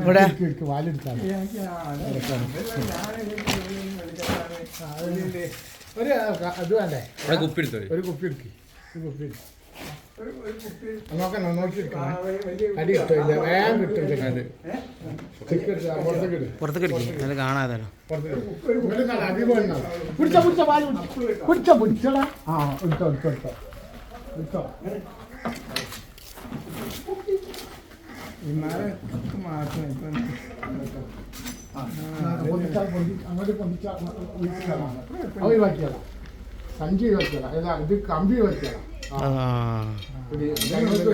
ഇവിടെ. ഒരു കുപ്പി എടുത്തു ഒരു കുപ്പി. എടുക്കി ഒരു കുപ്പി. എടുക്കി പുറത്തേക്ക് ഇടിക്കും. നല്ല കാണാതല്ലോ ആ എടുത്തോ എടുത്തോ എടുത്തോ. എടുത്തോ ഒഴിവാക്കിയതാ സഞ്ചി ഒഴിവാക്കിയതാ അല്ല ഇത് കമ്പി ഒഴിവാക്കിയതാ ആ. ഇത് ഞങ്ങൾക്ക്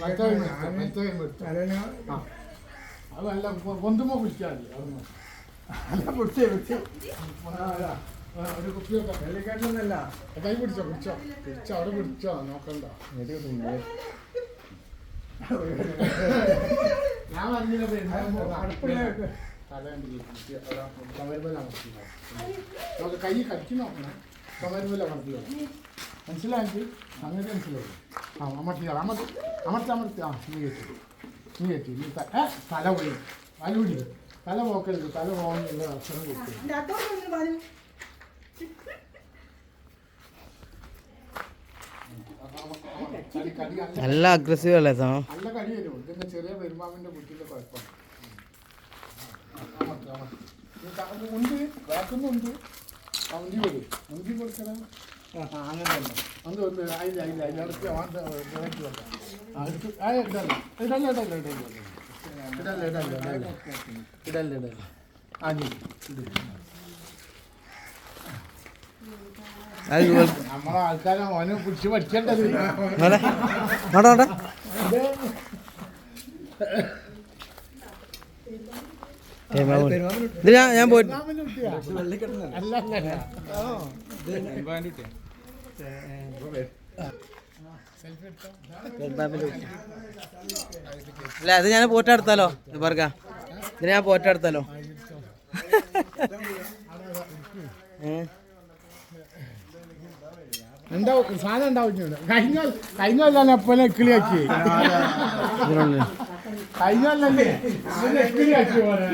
മറ്റേ മറ്റേ മറ്റേ മറ്റേ ആ. അത് നല്ല പൊന്തുമ്പോ പിടിച്ചാൽ മതി അല്ല പിടിച്ചേ പിടിച്ചേ ഒരു കുപ്പിയൊക്കെ കൈ പിടിച്ചോ പിടിച്ചോ. പിടിച്ചോ അവിടെ പിടിച്ചോ നോക്കണ്ട. ഞാൻ പറഞ്ഞത് അടുപ്പിലേക്ക്. നമുക്ക് കൈ കടിച്ചു നോക്കണം. ചുമരുമല്ല അമർത്തിയോ മനസ്സിലാക്കി അങ്ങനെ മനസ്സിലായി ആ അമർത്തി അമർത്തി അമർത്തി അമർത്തി. ആ നീ കയറ്റി നീ കയറ്റി നീ തല പോയി തലപിടി തല പോക്കരുത്. തല പോകാനുള്ള അക്ഷരം കിട്ടും കടി കടി നല്ല അഗ്രസീവ് അല്ലേ സാ? നല്ല കടി വരും. ഇതിന്റെ ചെറിയ പെരുമാവിന്റെ കുട്ടിയുടെ കുഴപ്പമാണ്. ഉണ്ട് ബാക്കുന്നുണ്ട് ആ. ഉന്തി വരും. ഉന്തി കൊടുക്കണം? അങ്ങനെ തന്നെ. അത് ഒന്ന് അതില്ല അതില്ല അതില്ല ഇടയ്ക്ക് വാണ്ട ഇടയ്ക്ക് വെക്കാം. ആ ആ ഇടല്ല ഇടല്ല ഇടല്ല ഇടല്ല ഇടല്ല ഇടല്ല ഇടല്ല ഇടല്ല ആ ഞാൻ പോയി അല്ല അത് ഞാൻ പോറ്റ എടുത്താലോ ഇവർക്ക ഇതിന് ഞാൻ പോറ്റ എടുത്താലോ. ഏഹ് ഉണ്ടാവും സാധനം ഉണ്ടാവും. കഴിഞ്ഞ കഴിഞ്ഞ കൊല്ലം എപ്പോഴും കിളിയാക്കി കഴിഞ്ഞ കൊല്ലല്ലേ കിളിയാക്കി പോലെ